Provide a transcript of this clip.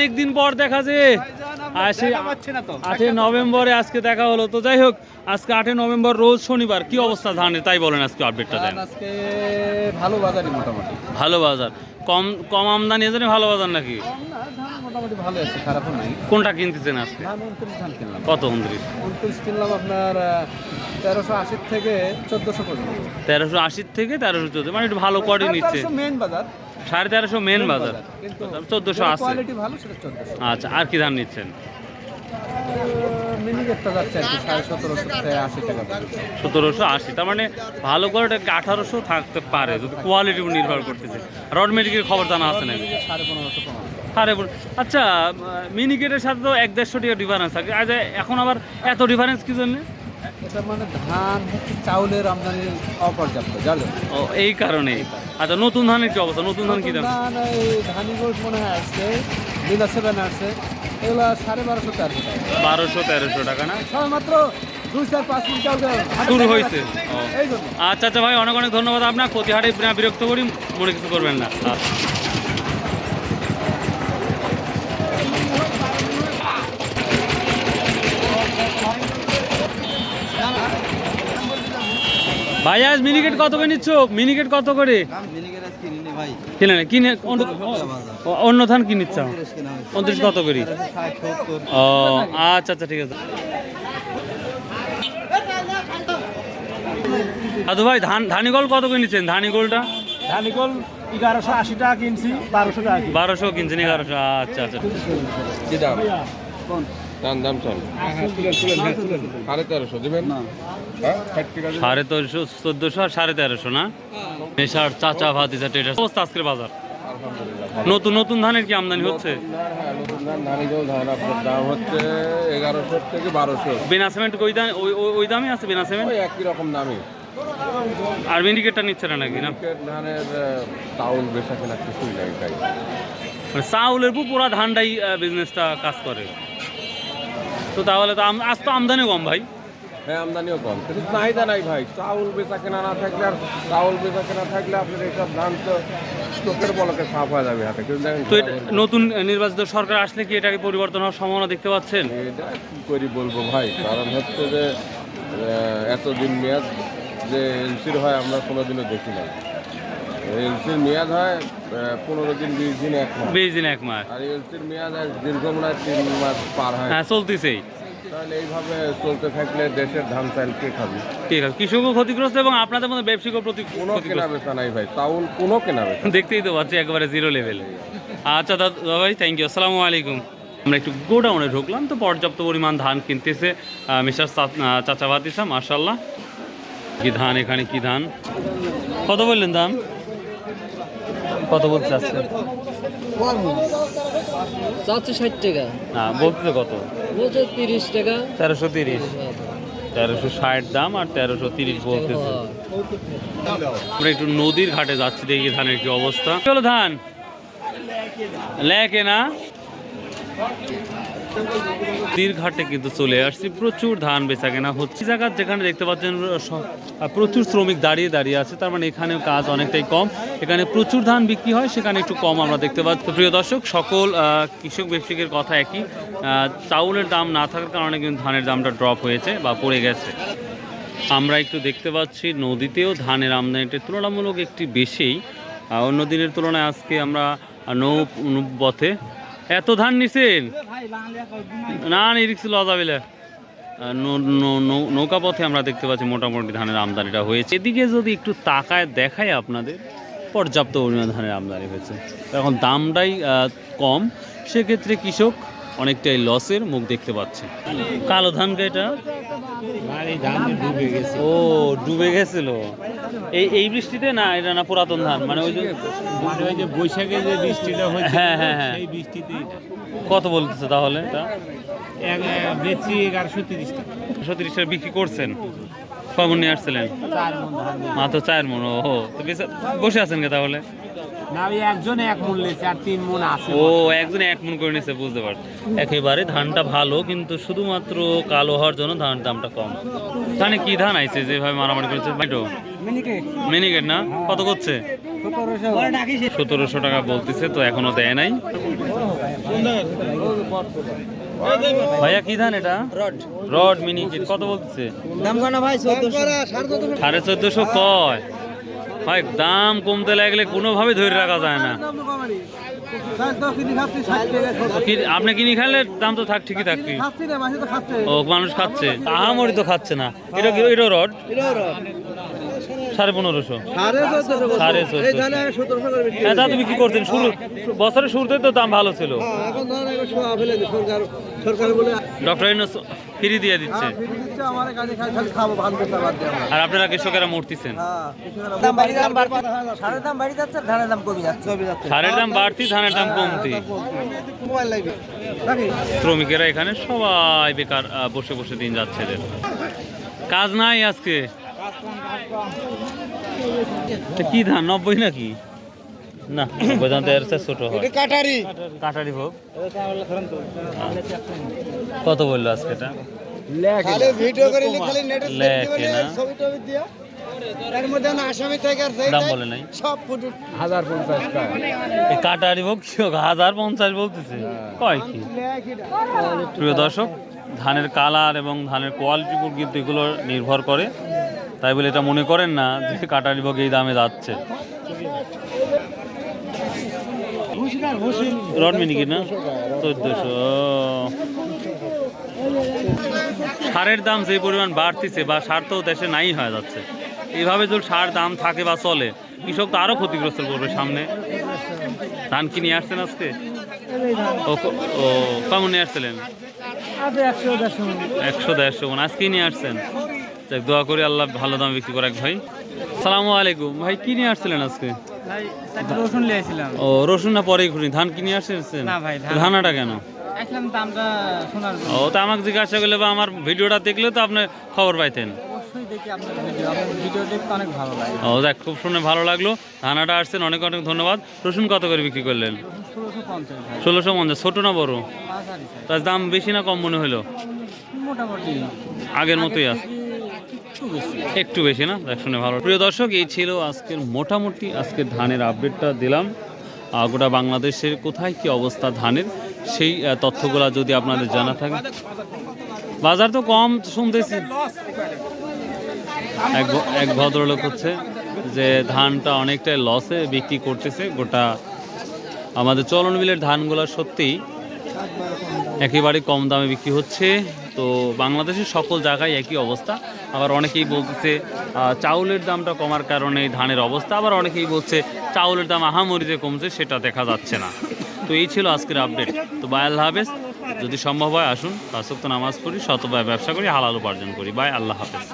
অনেকদিন পর দেখা যে আসে আটই নভেম্বরে আজকে দেখা হলো। তো যাই হোক আজকে আটই নভেম্বর রোজ শনিবার। কি অবস্থা ধানের? তাই বলেন আজকে আপডেটটা দেন। আজকে ভালো বাজারই মোটামুটি। ভালো বাজার। কম কম আমদানি এজন্য ভালো বাজার নাকি? মোটামুটি ভালো আছে নাই। কোনটা কিনতেছেন আজকে? কত উনত্রিশ? উনত্রিশ কিনলাম আপনার তেরোশো আশির থেকে চোদ্দোশো পর্যন্ত। তেরোশো আশির থেকে তেরোশো চোদ্দ মানে একটু ভালো কোয়ালিটি নিচ্ছে। মেন বাজার। সাড়ে তেরোশো মেন বাজার। কিন্তু চোদ্দোশো আছে। আচ্ছা আর কি ধান নিচ্ছেন? সতেরোশো আশি তার মানে ভালো করে কোয়ালিটি আঠারোশো থাকতে পারে যদি কোয়ালিটির উপর নির্ভর করতেছে। রড মেডিকের খবর জানা আছে নাকি? সাড়ে আচ্ছা মিনিকেটের সাথে তো এক দেড়শো টাকা ডিফারেন্স থাকে। আজ এখন আবার এত ডিফারেন্স কি জন্য? এটা মানে ধান হচ্ছে চাউলের আমদানি অপর্যাপ্ত জন্য ও এই কারণে আচ্ছা নতুন ধানের কি অবস্থা? নতুন ধান কি দাম? ধান এই ধানিগুলো মনে হয় আসছে লীলা সেভেন এগুলো সাড়ে বারোশো তেরোশো টাকা। বারোশো তেরোশো টাকা না? মাত্র শুরু হয়েছে। আচ্ছা আচ্ছা ভাই অনেক অনেক ধন্যবাদ আপনার। প্রতিহারে বিরক্ত করি মনে কিছু করবেন না। ভাই আজ মিনিকেট কত করে নিচ্ছ? মিনিকেট কত করে? কিনে নে, কিনে অন্য- ধান কি নিচ্ছ? উনত্রিশ কত করি? ও আচ্ছা আচ্ছা ঠিক আছে। দাদু ভাই ধান ধানিগোল কত করে নিচ্ছেন? ধানিগোলটা? ধানিকল এগারোশো আশি টাকা কিনছি বারোশো টাকা বারোশো কিনছেন এগারোশো আচ্ছা আচ্ছা। দাম দাম দাম চল। সাড়ে তেরোশো দেবেন? হ্যাঁ? সাড়ে তেরোশো চোদ্দোশো আর সাড়ে তেরোশো না? নেশার চাচা ভাতিজা অবস্থা আজকের বাজার। নতুন নতুন ধানের কি আমদানি হচ্ছে? নতুন ধান, হ্যাঁ, দাম হচ্ছে এগারোশো থেকে বারোশো। বিনা সিমেন্ট ওই দাম ওই ওই- ওই দামই আছে বিনা সিমেন্ট ওই একই রকম দামই। আর মিনিকেটটা নিচ্ছে না নাকি না? ধানের চাউল বেচা কেনা কিছুই নাই তাই মানে চাউলের পুরা ধানটাই বিজনেসটা কাজ করে। তো তাহলে তো আজ তো আমদানি কম ভাই। হ্যাঁ আমদানিও কম। কিন্তু চাহিদা নাই ভাই। চাউল বেচা কেনা না থাকলে আর চাউল বেচা কেনা থাকলে আপনার এইসব ধান তো চোখের বলকে সাফ হয়ে যাবে হাতে। কিন্তু তো নতুন নির্বাচিত সরকার আসলে কি এটাকে পরিবর্তন হওয়ার সম্ভাবনা দেখতে পাচ্ছেন? এটা কি করি বলব ভাই? কারণ হচ্ছে যে এতদিন মেয়াদ যে এলসির হয় আমরা কোনোদিনও দেখি না এলসির মেয়াদ হয় পনেরো দিন বিশ দিন এক মাস। বিশ দিন এক মাস। আর এলসির মেয়াদ হয় দীর্ঘ মনে তিন মাস পার হয়। হ্যাঁ চলতেছেই। তাহলে এইভাবে চলতে থাকলে দেশের ধান চাল কে খাবে? ঠিক আছে। কৃষকও ক্ষতিগ্রস্ত এবং আপনাদের মধ্যে ব্যবসায়িকও প্রতি কোনো কেনা বেচা নাই ভাই চাউল কোনো কেনা বেচা দেখতেই তো পাচ্ছি একেবারে জিরো লেভেলে আচ্ছা দাদা ভাই থ্যাংক ইউ আসসালামু আলাইকুম। আমরা একটু গোডাউনে ঢুকলাম তো পর্যাপ্ত পরিমাণ ধান কিনতেছে মিস্টার চাচা বাতিসা মার্শাল্লাহ কি ধান এখানে কি ধান? কত বললেন দাম? কত বলতে চাচ্ছেন চারশো ষাট টাকা। না বলতে কত? বলছে তিরিশ টাকা। তেরোশো তিরিশ। তেরোশো ষাট দাম আর তেরোশো তিরিশ বলতেছে। আমরা একটু নদীর ঘাটে যাচ্ছি দেখি ধানের কি অবস্থা। চলো ধান? লেকে না? নদীর ঘাটে কিন্তু চলে আসছি। প্রচুর ধান বেচা কেনা হচ্ছে। জায়গা যেখানে দেখতে পাচ্ছেন প্রচুর শ্রমিক দাঁড়িয়ে দাঁড়িয়ে আছে। তার মানে এখানেও কাজ অনেকটাই কম। এখানে প্রচুর ধান বিক্রি হয়, সেখানে একটু কম আমরা দেখতে পাচ্ছি। প্রিয় দর্শক, সকল কৃষক ব্যবসায়ীর কথা একই। চাউলের দাম না থাকার কারণে কিন্তু ধানের দামটা ড্রপ হয়েছে বা পড়ে গেছে। আমরা একটু দেখতে পাচ্ছি, নদীতেও ধানের আমদানিটা তুলনামূলক একটি বেশি। অন্য দিনের তুলনায় আজকে আমরা নৌ- পথে এত ধান নিছেন? না রিক্স লওয়া যাবে নৌকা পথে আমরা দেখতে পাচ্ছি মোটামুটি ধানের আমদানিটা হয়েছে। এদিকে যদি একটু তাকায় দেখায় আপনাদের পর্যাপ্ত পরিমাণ ধানের আমদানি হয়েছে। এখন দামটাই কম। সেক্ষেত্রে কৃষক অনেকটাই লসের মুখ দেখতে পাচ্ছে। কালো ধান এটা ও ডুবে গেছিল? এই এই বৃষ্টিতে না এটা না পুরাতন ধান? মানে ওই যে মানে বৈশাখে যে বৃষ্টিটা হয়েছে হ্যাঁ হ্যাঁ হ্যাঁ। সেই বৃষ্টিতেই কত বলতেছে তাহলে বেচি এগারোশো তিরিশ টাকা। সত্রিশ টাকা বিক্রি করছেন? কমন নিয়ে আসছিলেন। মাত্র চার মন ও বসে আছেন কে তাহলে? না ওই একজনে এক মন লেছে আর তিন মন আছে। ও একজন এক মন করে নিছে বুঝতে পারছি। একেবারে ধানটা ভালো কিন্তু শুধুমাত্র কালো হওয়ার জন্য ধান দামটা কম। ধানে কি ধান আইছে যেভাবে মারামারি করেছে বাইটো মিনিকেট না? কত করছে? সতেরোশো। টাকা বলতেছে তো এখনও দেয় নাই। ভাইয়া কি ধান এটা? রড। রড মিনি কত বলতেছে? সাড়ে চোদ্দশো কয়। ভাই দাম কমতে লাগলে কোনোভাবে ধরে রাখা যায় না। আপনি কিনে খাইলে দাম তো থাক ঠিকই থাকবে ও মানুষ খাচ্ছে। আহামরি তো খাচ্ছে না। এটা এটা রড। সাড়ে পনেরোশো। সাড়ে চোদ্দশো হ্যাঁ তা তুমি কি করতেন শুরু বছরের শুরুতে তো দাম ভালো ছিল। ডক্টর ইউনুস ফ্রি দিয়ে দিচ্ছে। আমরা। আর আপনারা কৃষকেরা মরতেছেন। সারের দাম ধানের দাম বাড়তি ধানের দাম কমতি। লাগবে নাকি? শ্রমিকেরা এখানে সবাই বেকার বসে বসে দিন যাচ্ছে। কাজ নাই আজকে। কি ধান নব্বই নাকি? না নব্বই ধান তো এর চেয়ে ছোট হয়। কাটারি। কাটারি ভোগ। কত বলল আজকে এটা? খালি ভিডিও করে খালি নেটে লেখে না। ছবি টবি দিয়া। এর মধ্যে না আসামি থেকে আর দাম বলে নাই। সব ফুটু হাজার পঞ্চাশ টাকা। এই কাটারি ভোগ কি হোক, হাজার পঞ্চাশ বলতেছে। কয় কি? প্রিয় দর্শক ধানের কালার এবং ধানের কোয়ালিটির উপর কিন্তু এগুলো নির্ভর করে। তাই বলে এটা মনে করেন না যে কাটারি ভোগ এই দামে যাচ্ছে। রডমিনি কি না? চোদ্দশো। সারের দাম যে পরিমাণ বাড়তিছে বা সার তো দেশে নাই হয়ে যাচ্ছে। এইভাবে যদি সার দাম থাকে বা চলে কৃষক তো আরও ক্ষতিগ্রস্ত করবে সামনে। ধান কি নিয়ে আসছেন আজকে? ও ও কেমন নিয়ে আসছিলেন? একশো দেড়শো মন। আজকেই নিয়ে আসছেন? যাক দোয়া করি আল্লাহ ভালো দাম বিক্রি করে ভাই। সালামু আলাইকুম। ভাই কি নিয়ে আসছিলেন আজকে? রসুন ও রসুন না পরেই ঘুরি ধান কি নিয়ে আসছেন না ভাই, ধানাটা কেন? ও তা আমাকে জিজ্ঞাসা করলে বা আমার ভিডিওটা দেখলে তো আপনি খবর পাইতেন। ও দেখ খুব শুনে ভালো লাগল। ধানাটা আসছেন অনেক অনেক ধন্যবাদ। রসুন কত করে বিক্রি করলেন? ষোলোশো পঞ্চাশ ভাই। ষোলোশো পঞ্চাশ ছোটো না বড়? তার দাম বেশি না কম মনে হলো? আগের মতোই আছে। একটু বেশি। না? দেখ, শুনে ভালো। প্রিয় দর্শক, এই ছিল আজকের মোটামুটি আজকে ধানের আপডেটটা দিলাম। গোটা বাংলাদেশের কোথায় কি অবস্থা ধানের? সেই তথ্যগুলা যদি আপনাদের জানা থাকে। বাজার তো কম শুনতেছি। এক এক ভদ্রলোক হচ্ছে যে ধানটা অনেকটাই লসে বিক্রি করতেছে। গোটা আমাদের চলন মিলের ধানগুলো সত্যিই একেবারে কম দামে বিক্রি হচ্ছে। তো বাংলাদেশের সকল জায়গায় একই অবস্থা। আবার অনেকেই বলতেছে চাউলের দামটা কমার কারণে ধানের অবস্থা। আবার অনেকেই বলছে, চাউলের দাম আহামরি যে কমছে, সেটা দেখা যাচ্ছে না। তো এই ছিল আজকের আপডেট। তো বাই আল্লাহ হাফেজ। যদি সম্ভব হয়, আসুন পাঁচক্ত নামাজ পড়ি শতভাবে ব্যবসা করি, হালাল উপার্জন করি। বাই, আল্লাহ হাফেজ।